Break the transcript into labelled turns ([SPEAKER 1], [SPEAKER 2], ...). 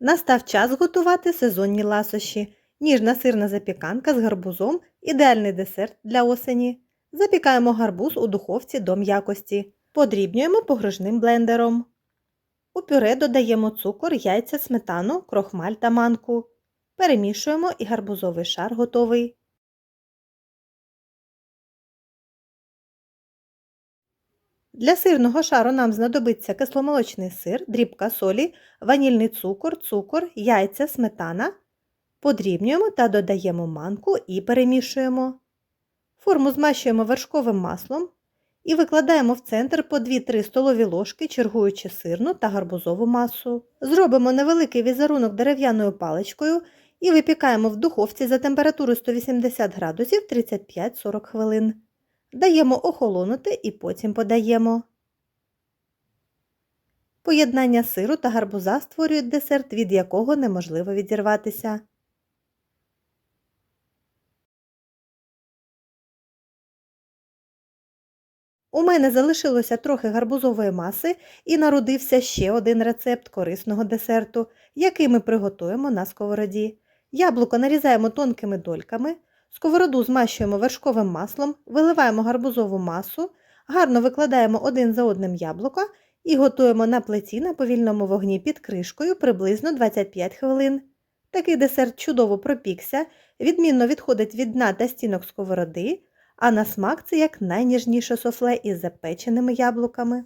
[SPEAKER 1] Настав час готувати сезонні ласощі. Ніжна сирна запіканка з гарбузом – ідеальний десерт для осені. Запікаємо гарбуз у духовці до м'якості. Подрібнюємо погружним блендером. У пюре додаємо цукор, яйця, сметану, крохмаль та манку. Перемішуємо і гарбузовий шар готовий. Для сирного шару нам знадобиться кисломолочний сир, дрібка солі, ванільний цукор, цукор, яйця, сметана. Подрібнюємо та додаємо манку і перемішуємо. Форму змащуємо вершковим маслом і викладаємо в центр по 2-3 столові ложки, чергуючи сирну та гарбузову масу. Зробимо невеликий візерунок дерев'яною паличкою і випікаємо в духовці за температурою 180 градусів 35-40 хвилин. Даємо охолонути і потім подаємо. Поєднання сиру та гарбуза створюють десерт, від якого неможливо відірватися. У мене залишилося трохи гарбузової маси і народився ще один рецепт корисного десерту, який ми приготуємо на сковороді. Яблуко нарізаємо тонкими дольками, сковороду змащуємо вершковим маслом, виливаємо гарбузову масу, гарно викладаємо один за одним яблука і готуємо на плиті на повільному вогні під кришкою приблизно 25 хвилин. Такий десерт чудово пропікся, відмінно відходить від дна та стінок сковороди, а на смак це як найніжніше софле із запеченими яблуками.